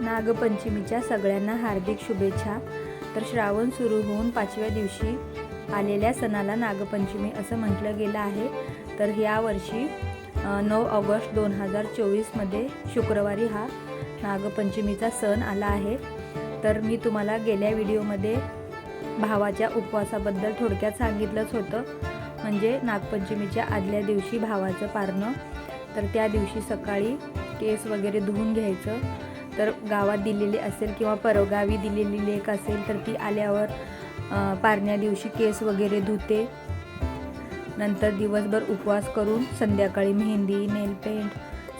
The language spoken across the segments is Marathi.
नागपंचमीच्या सगळ्यांना हार्दिक शुभेच्छा. तर श्रावण सुरू होऊन पाचव्या दिवशी आलेल्या सणाला नागपंचमी असं म्हटलं गेलं आहे. तर यावर्षी नऊ ऑगस्ट दोन हजार चोवीसमध्ये शुक्रवारी हा नागपंचमीचा सण आला आहे. तर मी तुम्हाला गेल्या व्हिडिओमध्ये भावाच्या उपवासाबद्दल थोडक्यात सांगितलंच होतं. म्हणजे नागपंचमीच्या आदल्या दिवशी भावाचं पारणं. तर त्या दिवशी सकाळी केस वगैरे धुवून घ्यायचं. तर गावात दिलेली असेल किंवा परगावी दिलेली लेख असेल तर ती आल्यावर पारण्या दिवशी केस वगैरे धुते. नंतर दिवसभर उपवास करून संध्याकाळी मेहंदी नेल पेंट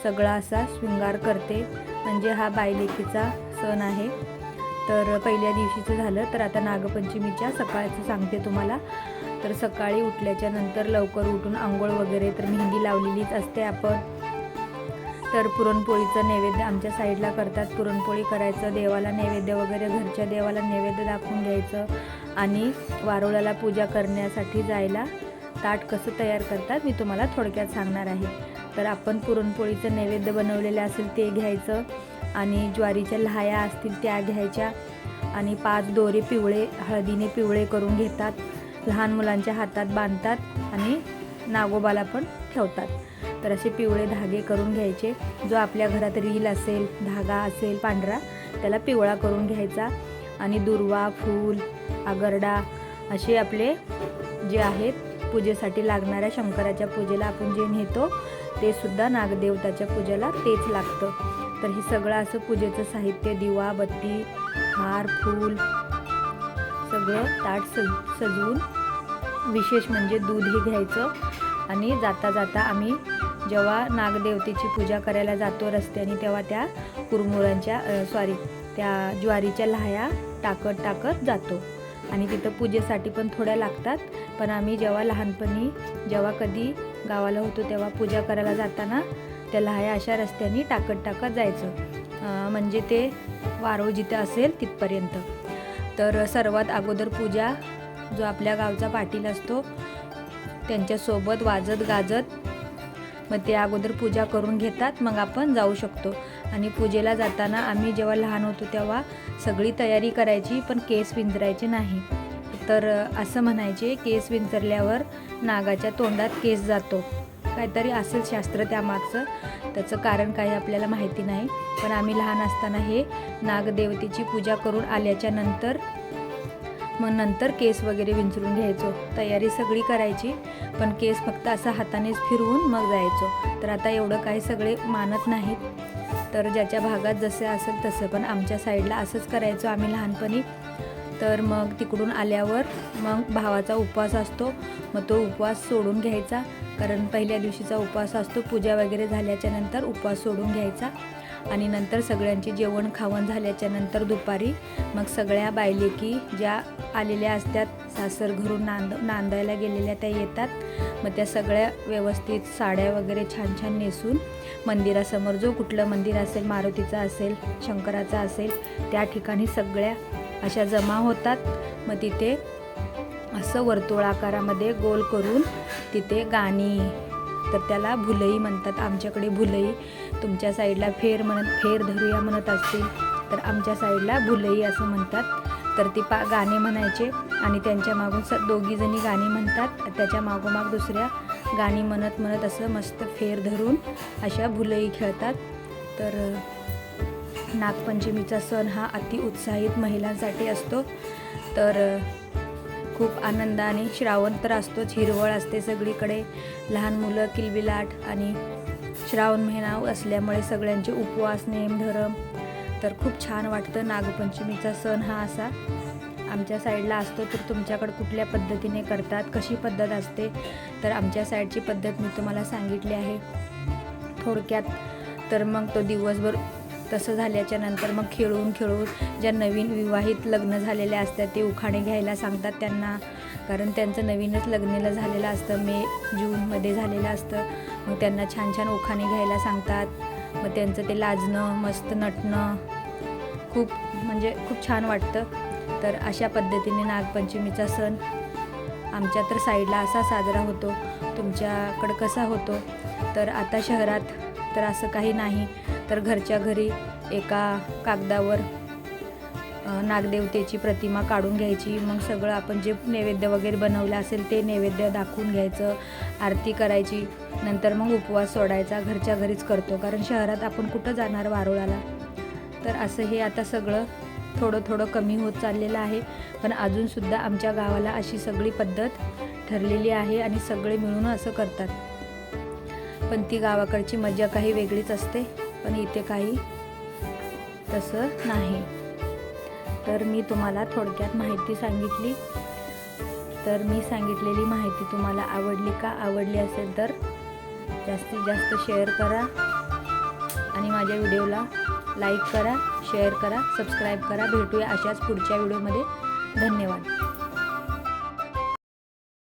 सगळा असा शृंगार करते. म्हणजे हा बायलेकीचा सण आहे. तर पहिल्या दिवशीचं झालं तर आता नागपंचमीच्या सकाळचं सांगते तुम्हाला. तर सकाळी उठल्याच्या नंतर लवकर उठून आंघोळ वगैरे तर मेहंदी लावलेलीच असते आपण. तर पुरणपोळीचं नैवेद्य आमच्या साईडला करतात. पुरणपोळी करायचं देवाला नैवेद्य वगैरे घरच्या देवाला नैवेद्य दाखवून घ्यायचं आणि वारुळाला पूजा करण्यासाठी जायला ताट कसं तयार करतात मी तुम्हाला थोडक्यात सांगणार आहे. तर आपण पुरणपोळीचं नैवेद्य बनवलेलं असेल ते घ्यायचं आणि ज्वारीच्या लहाया असतील त्या घ्यायच्या आणि पाच दोरे पिवळे हळदीने पिवळे करून घेतात. लहान मुलांच्या हातात बांधतात आणि नागोबाला पण ठेवतात. तर असे पिवळे धागे करून घ्यायचे. जो आपल्या घरात रील असेल धागा असेल पांढरा त्याला पिवळा करून घ्यायचा. आणि दुर्वा फूल आगरडा असे आपले जे आहेत पूजेसाठी लागणाऱ्या शंकराच्या पूजेला आपण जे नेतो ते सुद्धा नागदेवताच्या पूजेला तेच लागतं. तर हे सगळं असं पूजेचं साहित्य दिवा बत्ती हार फूल सगळं ताट सज सजवून विशेष म्हणजे दूध हे घ्यायचं. आणि जाता जाता आम्ही जेव्हा नागदेवतेची पूजा करायला जातो रस्त्याने तेव्हा त्या कुरमुरांच्या सॉरी त्या ज्वारीच्या लाह्या टाकत टाकत जातो. आणि तिथं पूजेसाठी पण थोड्या लागतात. पण आम्ही जेव्हा लहानपणी जेव्हा कधी गावाला होतो तेव्हा पूजा करायला जाताना त्या लाह्या अशा रस्त्याने टाकत टाकत जायचं. म्हणजे ते वारो जिथं असेल तिथपर्यंत. तर सर्वात अगोदर पूजा जो आपल्या गावचा पाटील असतो त्यांच्यासोबत वाजत गाजत मग ते अगोदर पूजा करून घेतात मग आपण जाऊ शकतो. आणि पूजेला जाताना आम्ही जेव्हा लहान होतो तेव्हा सगळी तयारी करायची पण केस विंचरायचे नाही. तर असं म्हणायचे केस विंचरल्यावर नागाच्या तोंडात केस जातो. काहीतरी असेल शास्त्र त्यामागचं. त्याचं कारण काही आपल्याला माहिती नाही. पण आम्ही लहान असताना हे नागदेवतेची पूजा करून आल्याच्यानंतर मग नंतर केस वगैरे विंचरून घ्यायचो. तयारी सगळी करायची पण केस फक्त असा हातानेच फिरवून मग जायचो. तर आता एवढं काही सगळे मानत नाहीत. तर ज्याच्या भागात जसे असेल तसं पण आमच्या साईडला असंच करायचो आम्ही लहानपणी. तर मग तिकडून आल्यावर मग भावाचा उपवास असतो. मग तो उपवास सोडून घ्यायचा. कारण पहिल्या दिवशीचा उपवास असतो. पूजा वगैरे झाल्याच्यानंतर उपवास सोडून घ्यायचा. आणि नंतर सगळ्यांची जेवण खावण झाल्याच्यानंतर दुपारी मग सगळ्या बायलेकी ज्या आलेल्या असतात सासर घरून नांद नांदायला गेलेल्या त्या येतात. मग त्या सगळ्या व्यवस्थित साड्या वगैरे छान छान नेसून मंदिरासमोर जो कुठलं मंदिर असेल मारुतीचं असेल शंकराचं असेल त्या ठिकाणी सगळ्या अशा जमा होतात. मग तिथे असं वर्तुळाकारामध्ये गोल करून तिथे गाणी तर त्याला भुलई म्हणतात. आमच्याकडे भुलई तुमच्या साईडला फेर म्हणत फेर धरूया म्हणत असतील. तर आमच्या साईडला भुलई असं म्हणतात. तर ती पा गाणे म्हणायचे आणि त्यांच्या मागून स दोघीजणी गाणी म्हणतात. त्याच्या मागोमाग दुसऱ्या गाणी म्हणत म्हणत असं मस्त फेर धरून अशा भुलई खेळतात. तर नागपंचमीचा सण हा अति उत्साहित महिलांसाठी असतो. तर खूप आनंदाने श्रावण तर असतोच हिरवळ असते सगळीकडे. लहान मुलं किलबिलाट आणि श्रावण महिना असल्यामुळे सगळ्यांचे उपवास नेम धरम. तर खूप छान वाटतं नागपंचमीचा सण हा असा. आमच्या साईडला असतो तर तुमच्याकडे कुठल्या पद्धतीने करतात कशी पद्धत असते? तर आमच्या साईडची पद्धत मी तुम्हाला सांगितली आहे. थोडक्यात तर मग तो दिवसभर तसं झाल्याच्यानंतर मग खेळून खेळून ज्या नवीन विवाहित लग्न झालेल्या असतात ते उखाणे घ्यायला सांगतात त्यांना. कारण त्यांचं नवीनच लग्नाला झालेलं असतं मे जूनमध्ये झालेलं असतं. मग त्यांना छान छान उखाणे घ्यायला सांगतात. मग त्यांचं ते लाजणं मस्त नटणं खूप म्हणजे खूप छान वाटतं. तर अशा पद्धतीने नागपंचमीचा सण आमच्या तर साईडला असा साजरा होतो. तुमच्याकडं कसा होतो? तर आता शहरात तर असं काही नाही. तर घरच्या घरी एका कागदावर नागदेवतेची प्रतिमा काढून घ्यायची. मग सगळं आपण जे नैवेद्य वगैरे बनवलं असेल ते नैवेद्य दाखवून घ्यायचं आरती करायची. नंतर मग उपवास सोडायचा. घरच्या घरीच करतो. कारण शहरात आपण कुठं जाणार वारुळाला? तर असं हे आता सगळं थोडं थोडं कमी होत चाललेलं आहे. पण अजूनसुद्धा आमच्या गावाला अशी सगळी पद्धत ठरलेली आहे आणि सगळे मिळून असं करतात. पण ती गावाकडची मजा काही वेगळीच असते पण इथे काही तसं नाही. तर मी तुम्हाला थोडक्यात माहिती सांगितली. तर मी सांगितलेली माहिती तुम्हाला आवडली का आवडली असेल तर जास्तीत जास्त शेअर करा आणि माझ्या व्हिडिओला लाईक करा शेअर करा सबस्क्राईब करा. भेटूया अशाच पुढच्या व्हिडिओमध्ये. धन्यवाद.